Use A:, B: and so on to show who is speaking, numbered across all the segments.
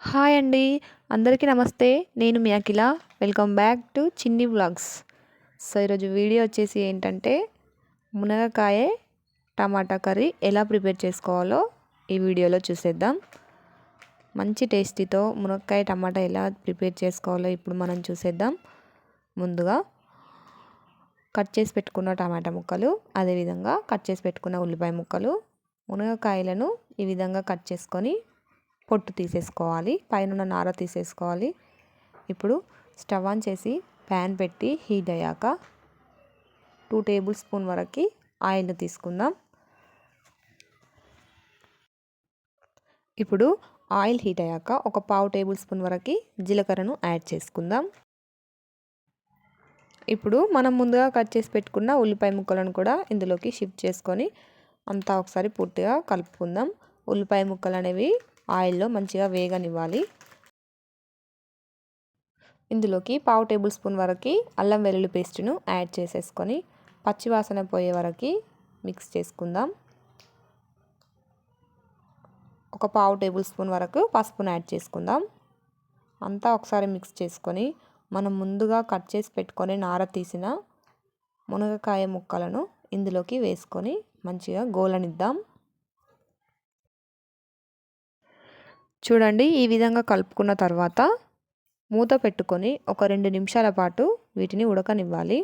A: Hi అండి. అందరికీ నమస్తే. నేను మీ Akhila. Welcome back to Chinni vlogs. So ఈరోజు వీడియో వచ్చేసి ఏంటంటే మునగకాయ టమాటా కర్రీ ఎలా ప్రిపేర్ చేసుకోవాలో ఈ వీడియోలో చూసేద్దాం. మంచి టేస్టీతో మునక్కాయ టమాటా ఎలా ప్రిపేర్ చేసుకోవాలో ఇప్పుడు మనం చూసేద్దాం. ముందుగా కట్ చేసి పెట్టుకున్న టమాటా ముక్కలు అదేవిధంగా కట్ చేసి పెట్టుకున్న ఉల్లిపాయ ముక్కలు మునగకాయలను ఈ విధంగా కట్ చేసుకొని పొట్టు తీసేసుకోవాలి పైన నార తీసేసుకోవాలి. ఇప్పుడు స్టవ్ ఆన్ చేసి ప్యాన్ పెట్టి హీట్ అయ్యాక టూ టేబుల్ స్పూన్ వరకు ఆయిల్ తీసుకుందాం. ఇప్పుడు ఆయిల్ హీట్ అయ్యాక ఒక పావు టేబుల్ స్పూన్ వరకు జీలకర్రను యాడ్ చేసుకుందాం. ఇప్పుడు మనం ముందుగా కట్ చేసి పెట్టుకున్న ఉల్లిపాయ ముక్కలను కూడా ఇందులోకి షిఫ్ట్ చేసుకొని అంతా ఒకసారి పూర్తిగా కలుపుకుందాం. ఉల్లిపాయ ముక్కలు అనేవి ఆయిల్లో మంచిగా వేగనివ్వాలి. ఇందులోకి పావు టేబుల్ స్పూన్ వరకు అల్లం వెల్లుల్లి పేస్ట్ను యాడ్ చేసేసుకొని పచ్చివాసన పోయే వరకు మిక్స్ చేసుకుందాం. ఒక పావు టేబుల్ స్పూన్ వరకు పసుపును యాడ్ చేసుకుందాం. అంతా ఒకసారి మిక్స్ చేసుకొని మనం ముందుగా కట్ చేసి పెట్టుకొని నార తీసిన మునగకాయ ముక్కలను ఇందులోకి వేసుకొని మంచిగా గోలనిద్దాం. చూడండి ఈ విధంగా కలుపుకున్న తర్వాత మూత పెట్టుకొని ఒక రెండు నిమిషాల పాటు వీటిని ఉడకనివ్వాలి.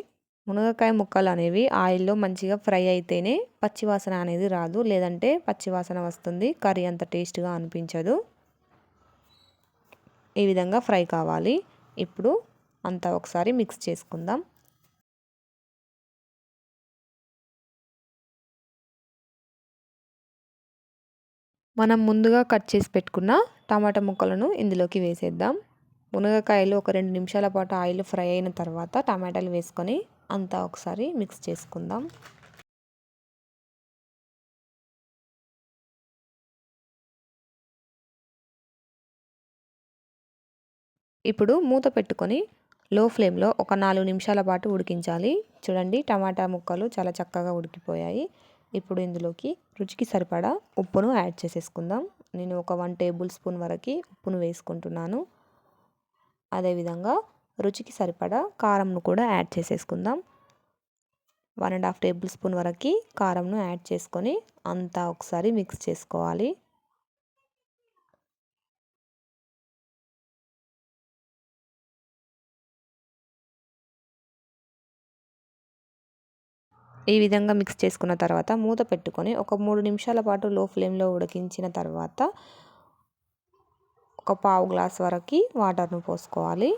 A: మునగకాయ ముక్కలు అనేవి ఆయిల్లో మంచిగా ఫ్రై అయితేనే పచ్చివాసన అనేది రాదు. లేదంటే పచ్చివాసన వస్తుంది కర్రీ అంత టేస్ట్గా అనిపించదు. ఈ విధంగా ఫ్రై కావాలి. ఇప్పుడు అంతా ఒకసారి మిక్స్ చేసుకుందాం. మనం ముందుగా కట్ చేసి పెట్టుకున్న టమాటా ముక్కలను ఇందులోకి వేసేద్దాం. మునగకాయలు ఒక రెండు నిమిషాల పాటు ఆయిల్ ఫ్రై అయిన తర్వాత టమాటాలు వేసుకొని అంతా ఒకసారి మిక్స్ చేసుకుందాం. ఇప్పుడు మూత పెట్టుకొని లో ఫ్లేమ్లో ఒక నాలుగు నిమిషాల పాటు ఉడికించాలి. చూడండి టమాటా ముక్కలు చాలా చక్కగా ఉడికిపోయాయి. ఇప్పుడు ఇందులోకి రుచికి సరిపడా ఉప్పును యాడ్ చేసేసుకుందాం. నేను ఒక వన్ టేబుల్ స్పూన్ వరకు ఉప్పును వేసుకుంటున్నాను. అదేవిధంగా రుచికి సరిపడా కారంను కూడా యాడ్ చేసేసుకుందాం. One and half tablespoon వరకు కారంను యాడ్ చేసుకొని అంతా ఒకసారి మిక్స్ చేసుకోవాలి. ఈ విధంగా మిక్స్ చేసుకున్న తర్వాత మూత పెట్టుకొని ఒక మూడు నిమిషాల పాటు లో ఫ్లేమ్లో ఉడికించిన తర్వాత ఒక పావు గ్లాస్ వరకు వాటర్ను పోసుకోవాలి.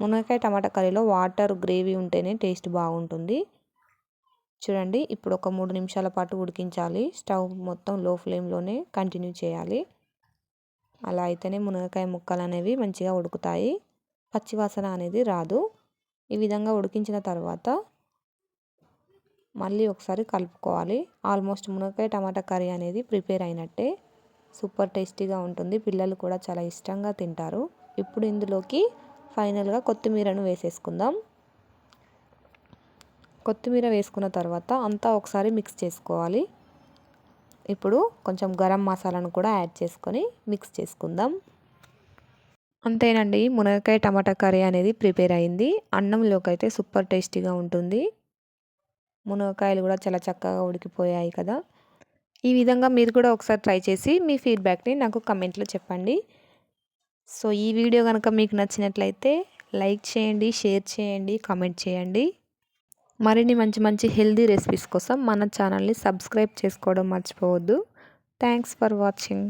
A: మునక్కాయ టమాటా కర్రీలో వాటర్ గ్రేవీ ఉంటేనే టేస్ట్ బాగుంటుంది. చూడండి ఇప్పుడు ఒక మూడు నిమిషాల పాటు ఉడికించాలి. స్టవ్ మొత్తం లో ఫ్లేమ్లోనే కంటిన్యూ చేయాలి. అలా అయితేనే మునగకాయ ముక్కలు అనేవి మంచిగా ఉడుకుతాయి. పచ్చివాసన అనేది రాదు. ఈ విధంగా ఉడికించిన తర్వాత మళ్ళీ ఒకసారి కలుపుకోవాలి. ఆల్మోస్ట్ మునక్కాయ టమాటా కర్రీ అనేది ప్రిపేర్ అయినట్టే. సూపర్ టేస్టీగా ఉంటుంది. పిల్లలు కూడా చాలా ఇష్టంగా తింటారు. ఇప్పుడు ఇందులోకి ఫైనల్గా కొత్తిమీరను వేసేసుకుందాం. కొత్తిమీర వేసుకున్న తర్వాత అంతా ఒకసారి మిక్స్ చేసుకోవాలి. ఇప్పుడు కొంచెం గరం మసాలాను కూడా యాడ్ చేసుకొని మిక్స్ చేసుకుందాం. అంతేనండి మునగకాయ టమాటా కర్రీ అనేది ప్రిపేర్ అయింది. అన్నంలోకి అయితే సూపర్ టేస్టీగా ఉంటుంది. మునగకాయలు కూడా చాలా చక్కగా ఉడికిపోయాయి కదా. ఈ విధంగా మీరు కూడా ఒకసారి ట్రై చేసి మీ ఫీడ్బ్యాక్ని నాకు కమెంట్లో చెప్పండి. సో ఈ వీడియో కనుక మీకు నచ్చినట్లయితే లైక్ చేయండి షేర్ చేయండి కామెంట్ చేయండి. మరిన్ని మంచి మంచి హెల్దీ రెసిపీస్ కోసం మన ఛానల్ని సబ్స్క్రైబ్ చేసుకోవడం మర్చిపోవద్దు. Thanks for watching.